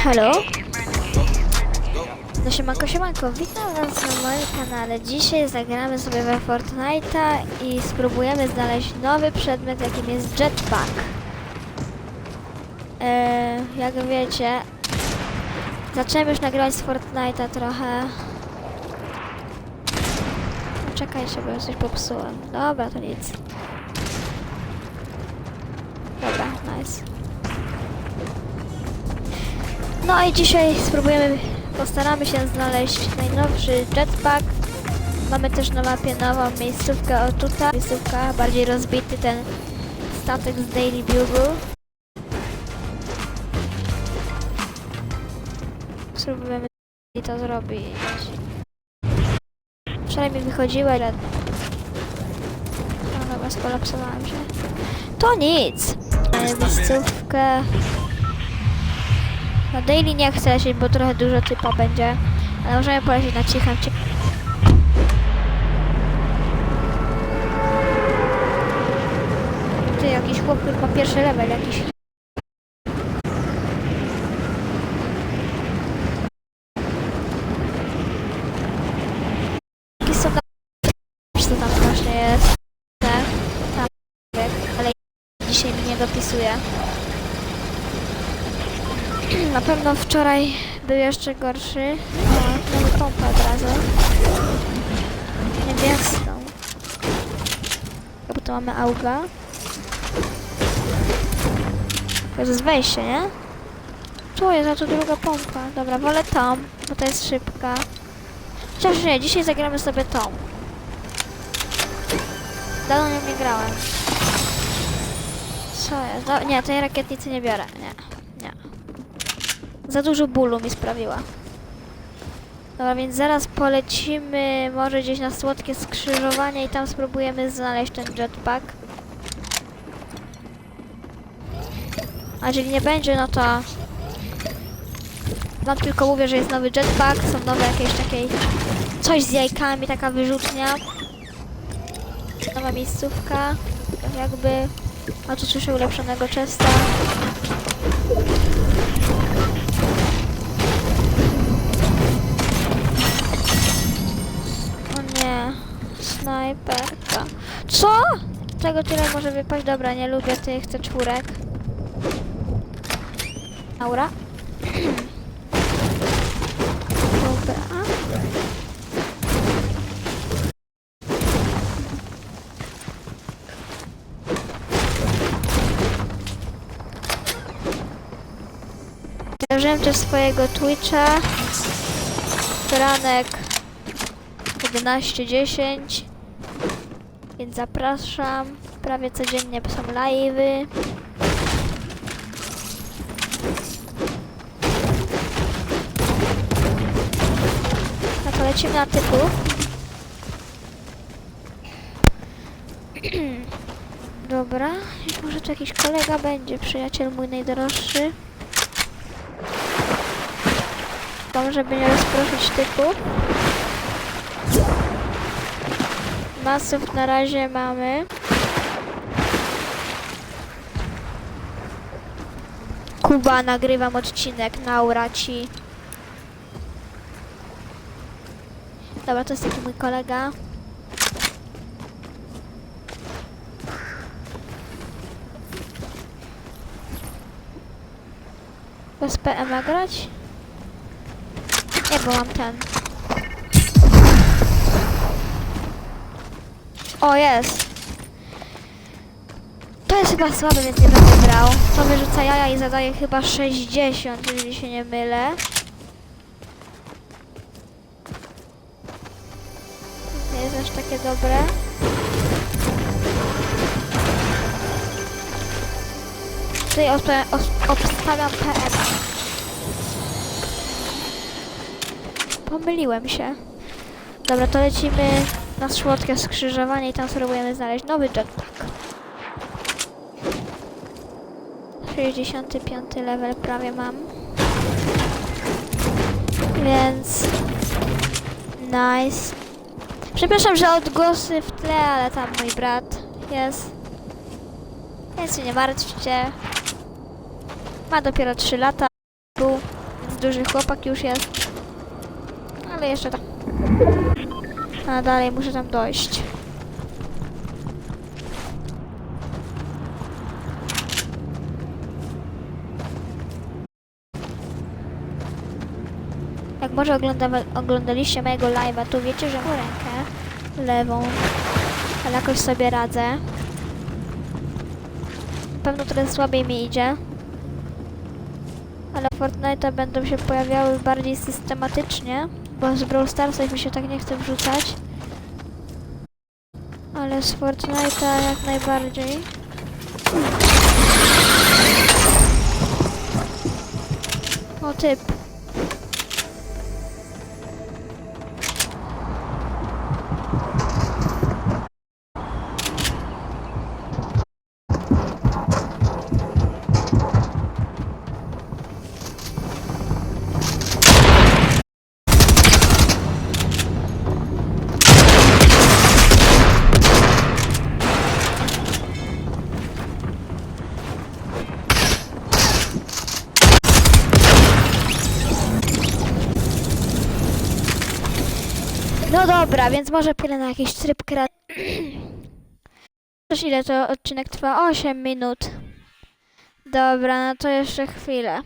Halo? No siemanko, siemanko, witam was na moim kanale. Dzisiaj zagramy sobie we Fortnite'a i spróbujemy znaleźć nowy przedmiot, jakim jest jetpack. Eee, jak wiecie, zacząłem już nagrywać z Fortnite'a trochę. No, czekajcie, bo już coś popsułem. Dobra, to nic. Dobra, nice. No i dzisiaj spróbujemy, postaramy się znaleźć najnowszy jetpack. Mamy też na mapie nową miejscówkę, o tutaj, miejscówka, bardziej rozbity ten statek z Daily Bugle. Spróbujemy to zrobić. Wczoraj mi wychodziła, ale... No dobra, skolapsowałam się. To nic! Mamy miejscówkę. Na daily nie chcę lecieć, bo trochę dużo typa będzie. Ale możemy polecieć na cichym. Ci Ty, jakiś chłop ma pierwszy level jakiś. Co tam właśnie jest? Tak, tam, ale dzisiaj mi nie dopisuje. Na pewno wczoraj był jeszcze gorszy. O, mamy pompę od razu. Niebieską. Bo tu mamy auga. To jest wejście, nie? Tu jest, a tu druga pompa. Dobra, wolę tą, bo to jest szybka. Chociaż nie, dzisiaj zagramy sobie tą. Dawno nie grałem. Co jest? No, nie, tej rakietnicy nie biorę, nie. Za dużo bólu mi sprawiła. Dobra, więc zaraz polecimy może gdzieś na słodkie skrzyżowanie i tam spróbujemy znaleźć ten jetpack. A jeżeli nie będzie, no to wam tylko mówię, że jest nowy jetpack, są nowe jakieś takie coś z jajkami, taka wyrzutnia. Nowa miejscówka, tak jakby. A tu słyszę ulepszonego chesta. Snajperka. Co? Czego tyle może wypaść? Dobra, nie lubię tych chcę czwórek. Aura. Dobra. Założyłem też swojego Twitcha. Ranek 11.10 Więc zapraszam. Prawie codziennie są live'y. To lecimy na typów. Dobra, może tu jakiś kolega będzie, przyjaciel mój najdroższy. Tam, żeby nie rozproszyć typów. Masów na razie mamy. Kuba, nagrywam odcinek na Uraci. Dobra, to jest taki mój kolega. Bez PM grać? Nie, bo mam ten. O, jest. To jest chyba słabe, więc nie będę brał. To wyrzuca jaja i zadaje chyba 60, jeżeli się nie mylę. Nie jest aż takie dobre. Tutaj obstawiam PM. Pomyliłem się. Dobra, to lecimy na słodkie skrzyżowanie i tam spróbujemy znaleźć nowy jetpack. 65 level prawie mam. Więc... Nice. Przepraszam, że odgłosy w tle, ale tam mój brat jest. Więc się nie martwcie. Ma dopiero 3 lata. Był duży chłopak już jest. Ale jeszcze tak. A dalej muszę tam dojść. Jak może ogląda, oglądaliście mojego live'a, to wiecie, że mam rękę lewą, ale jakoś sobie radzę. Pewno trochę słabiej mi idzie. Ale Fortnite'a będą się pojawiały bardziej systematycznie, bo z Brawl Starsa mi się tak nie chce wrzucać. Ale z Fortnite'a jak najbardziej. O typ. No dobra, więc może pyle na jakiś tryb kreat... Coś ile to odcinek trwa? 8 minut. Dobra, no to jeszcze chwilę.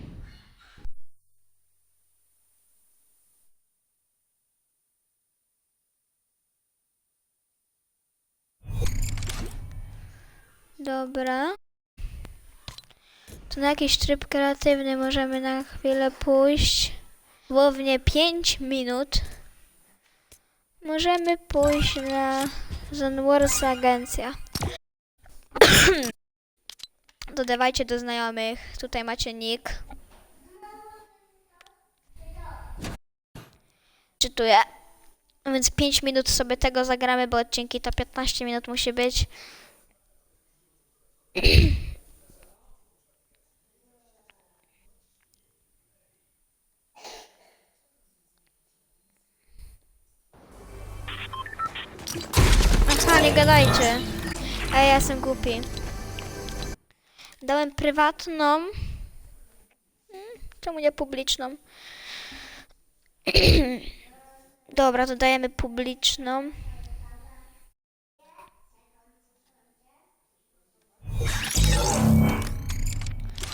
Dobra. To na jakiś tryb kreatywny możemy na chwilę pójść. Głównie 5 minut. Możemy pójść na Zenwars Agencja. Dodawajcie do znajomych. Tutaj macie nick. Czytuję. Więc 5 minut sobie tego zagramy, bo odcinki to 15 minut musi być. Gadajcie. A ja jestem głupi. Dałem prywatną. Hmm, Czemu nie publiczną? Dobra, to dajemy publiczną.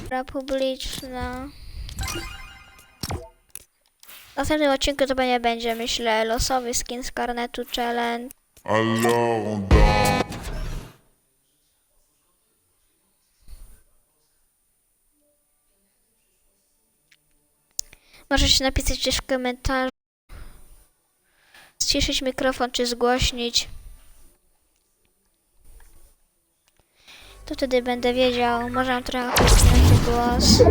Dobra, publiczna. W następnym odcinku to nie będzie, myślę, losowy skin z karnetu challenge. Alors on danse. Możecie napisać też w komentarzu. Ściszyć mikrofon czy zgłośnić. To wtedy będę wiedział. Może trochę chrystiański głos.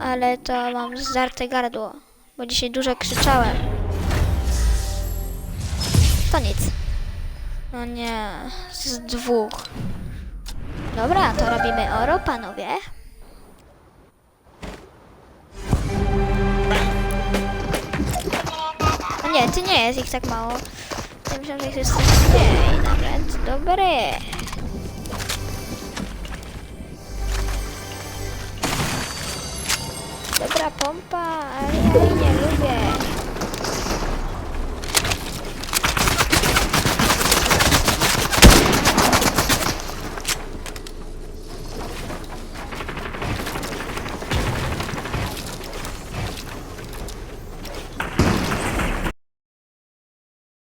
Ale to mam zdarte gardło. Bo dzisiaj dużo krzyczałem. To nic. No nie. Z dwóch. Dobra, to robimy oro, panowie. No nie, ty nie jest ich tak mało. Ja myślałam, że ich jest mniej nawet. Dobre. Dobra pompa, ale ja jej nie lubię.